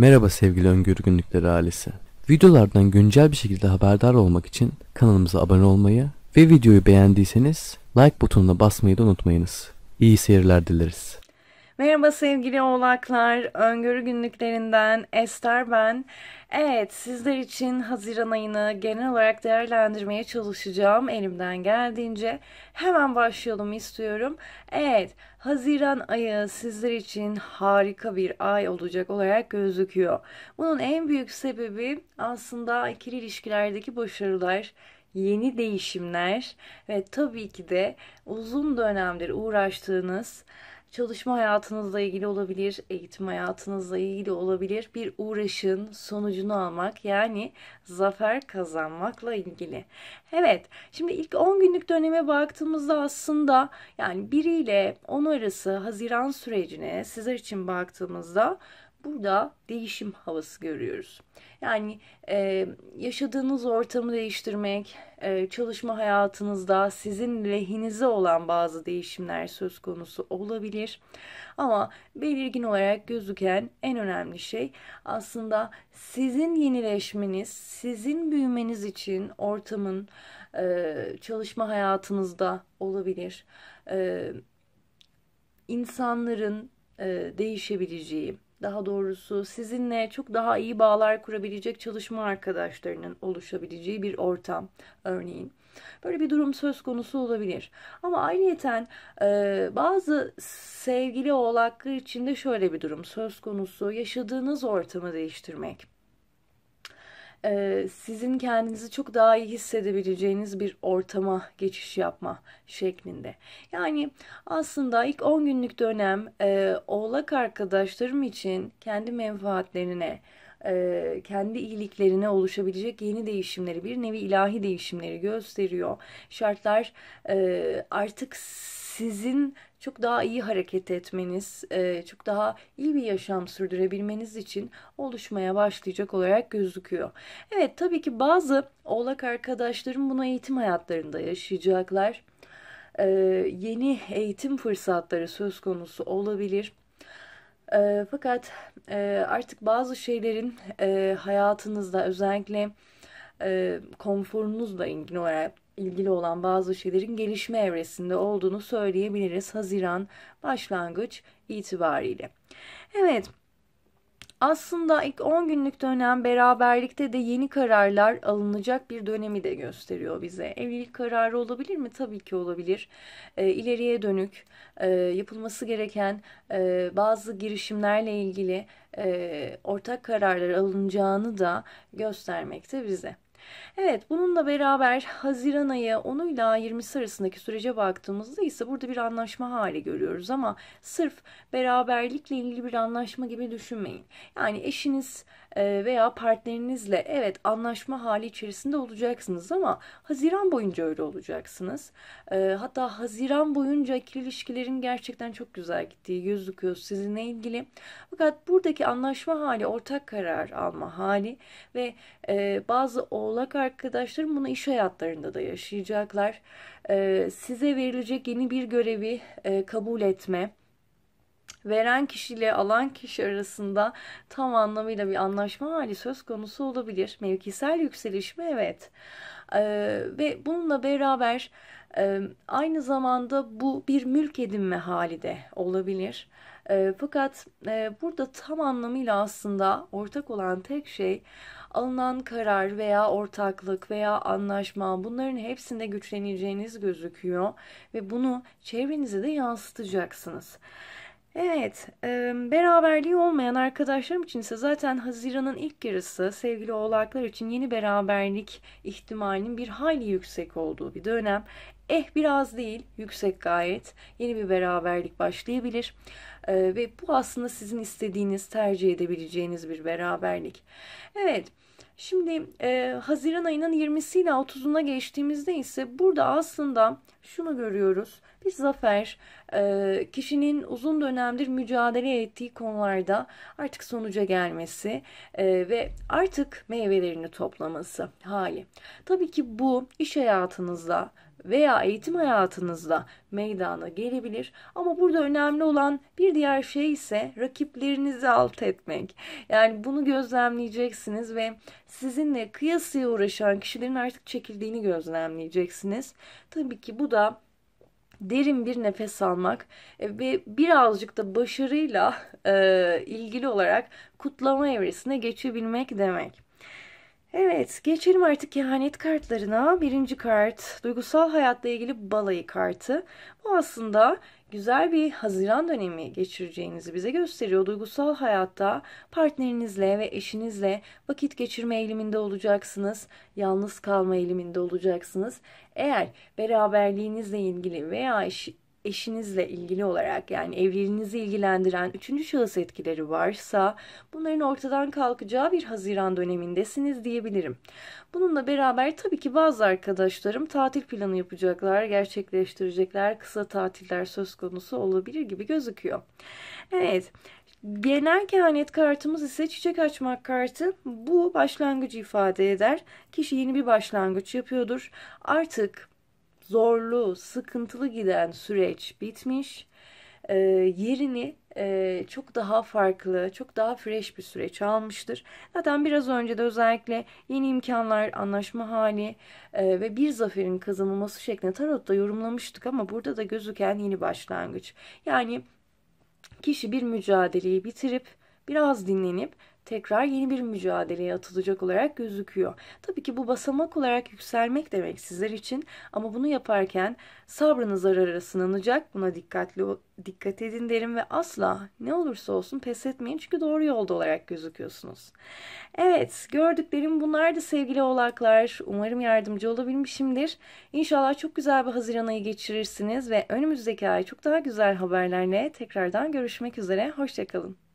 Merhaba sevgili Öngörü Günlükleri ailesi. Videolardan güncel bir şekilde haberdar olmak için kanalımıza abone olmayı ve videoyu beğendiyseniz like butonuna basmayı da unutmayınız. İyi seyirler dileriz. Merhaba sevgili oğlaklar, öngörü günlüklerinden Ester ben. Evet, sizler için Haziran ayını genel olarak değerlendirmeye çalışacağım elimden geldiğince. Hemen başlayalım istiyorum. Evet, Haziran ayı sizler için harika bir ay olacak olarak gözüküyor. Bunun en büyük sebebi aslında ikili ilişkilerdeki başarılar yeni değişimler ve tabii ki de uzun dönemdir uğraştığınız çalışma hayatınızla ilgili olabilir, eğitim hayatınızla ilgili olabilir bir uğraşın sonucunu almak yani zafer kazanmakla ilgili. Evet, şimdi ilk 10 günlük döneme baktığımızda aslında yani 1 ile 10 arası Haziran sürecine sizler için baktığımızda burada değişim havası görüyoruz. Yani e, yaşadığınız ortamı değiştirmek, e, çalışma hayatınızda sizin lehinize olan bazı değişimler söz konusu olabilir. Ama belirgin olarak gözüken en önemli şey aslında sizin yenileşmeniz, sizin büyümeniz için ortamın e, çalışma hayatınızda olabilir. E, insanların e, değişebileceği, daha doğrusu sizinle çok daha iyi bağlar kurabilecek çalışma arkadaşlarının oluşabileceği bir ortam örneğin. Böyle bir durum söz konusu olabilir. Ama ayrıyeten e, bazı sevgili oğlaklar için de şöyle bir durum söz konusu. Yaşadığınız ortamı değiştirmek sizin kendinizi çok daha iyi hissedebileceğiniz bir ortama geçiş yapma şeklinde. Yani aslında ilk 10 günlük dönem oğlak arkadaşlarım için kendi menfaatlerine, kendi iyiliklerine oluşabilecek yeni değişimleri, bir nevi ilahi değişimleri gösteriyor. Şartlar artık sizin çok daha iyi hareket etmeniz, e, çok daha iyi bir yaşam sürdürebilmeniz için oluşmaya başlayacak olarak gözüküyor. Evet tabii ki bazı oğlak arkadaşlarım bunu eğitim hayatlarında yaşayacaklar. E, yeni eğitim fırsatları söz konusu olabilir. E, fakat artık bazı şeylerin hayatınızda özellikle konforunuzla ilgili olarak ilgili olan bazı şeylerin gelişme evresinde olduğunu söyleyebiliriz Haziran başlangıç itibariyle. Evet, aslında ilk 10 günlük dönem beraberlikte de yeni kararlar alınacak bir dönemi de gösteriyor bize. Evlilik kararı olabilir mi? Tabii ki olabilir. E, ileriye dönük e, yapılması gereken e, bazı girişimlerle ilgili e, ortak kararlar alınacağını da göstermekte bize. Evet bununla beraber Haziran ayı 10 ile 20'si arasındaki sürece baktığımızda ise burada bir anlaşma hali görüyoruz ama sırf beraberlikle ilgili bir anlaşma gibi düşünmeyin. Yani eşiniz e, veya partnerinizle evet anlaşma hali içerisinde olacaksınız ama Haziran boyunca öyle olacaksınız. E, hatta Haziran boyunca ikili ilişkilerin gerçekten çok güzel gittiği gözüküyor sizinle ilgili. Fakat buradaki anlaşma hali ortak karar alma hali ve e, bazı oğlak arkadaşlarım bunu iş hayatlarında da yaşayacaklar. Size verilecek yeni bir görevi kabul etme veren kişiyle alan kişi arasında tam anlamıyla bir anlaşma hali söz konusu olabilir. Mevkisel yükseliş mi? Evet. Ee, ve bununla beraber e, aynı zamanda bu bir mülk edinme hali de olabilir. E, fakat e, burada tam anlamıyla aslında ortak olan tek şey alınan karar veya ortaklık veya anlaşma bunların hepsinde güçleneceğiniz gözüküyor ve bunu çevrenize de yansıtacaksınız. Evet, e, beraberliği olmayan arkadaşlarım için ise zaten Haziran'ın ilk yarısı sevgili oğlaklar için yeni beraberlik ihtimalinin bir hayli yüksek olduğu bir dönem. Eh biraz değil, yüksek gayet. Yeni bir beraberlik başlayabilir. Ve bu aslında sizin istediğiniz, tercih edebileceğiniz bir beraberlik. Evet, Şimdi e, Haziran ayının 20'si ile 30'una geçtiğimizde ise burada aslında şunu görüyoruz. Bir zafer e, kişinin uzun dönemdir mücadele ettiği konularda artık sonuca gelmesi e, ve artık meyvelerini toplaması hali. Tabii ki bu iş hayatınızda veya eğitim hayatınızda meydana gelebilir. Ama burada önemli olan bir diğer şey ise rakiplerinizi alt etmek. Yani bunu gözlemleyeceksiniz ve sizinle kıyasıya uğraşan kişilerin artık çekildiğini gözlemleyeceksiniz. Tabii ki bu da derin bir nefes almak e, ve birazcık da başarıyla e, ilgili olarak kutlama evresine geçebilmek demek. Evet, geçelim artık kehanet kartlarına. Birinci kart, duygusal hayatla ilgili balayı kartı. Bu aslında güzel bir Haziran dönemi geçireceğinizi bize gösteriyor. Duygusal hayatta partnerinizle ve eşinizle vakit geçirme eğiliminde olacaksınız. Yalnız kalma eğiliminde olacaksınız. Eğer beraberliğinizle ilgili veya eşinizle ilgili olarak yani evliliğinizi ilgilendiren üçüncü şahıs etkileri varsa bunların ortadan kalkacağı bir Haziran dönemindesiniz diyebilirim. Bununla beraber tabii ki bazı arkadaşlarım tatil planı yapacaklar, gerçekleştirecekler, kısa tatiller söz konusu olabilir gibi gözüküyor. Evet, Genel kehanet kartımız ise çiçek açmak kartı. Bu başlangıcı ifade eder. Kişi yeni bir başlangıç yapıyordur. Artık zorlu, sıkıntılı giden süreç bitmiş. E, yerini e, çok daha farklı, çok daha fresh bir süreç almıştır. Zaten biraz önce de özellikle yeni imkanlar, anlaşma hali e, ve bir zaferin kazanılması şeklinde tarotta yorumlamıştık ama burada da gözüken yeni başlangıç. Yani kişi bir mücadeleyi bitirip biraz dinlenip tekrar yeni bir mücadeleye atılacak olarak gözüküyor. Tabii ki bu basamak olarak yükselmek demek sizler için ama bunu yaparken sabrınız arara sınanacak. Buna dikkatli dikkat edin derim ve asla ne olursa olsun pes etmeyin çünkü doğru yolda olarak gözüküyorsunuz. Evet gördüklerim bunlardı sevgili oğlaklar. Umarım yardımcı olabilmişimdir. İnşallah çok güzel bir Haziran ayı geçirirsiniz ve önümüzdeki ay çok daha güzel haberlerle tekrardan görüşmek üzere. Hoşçakalın.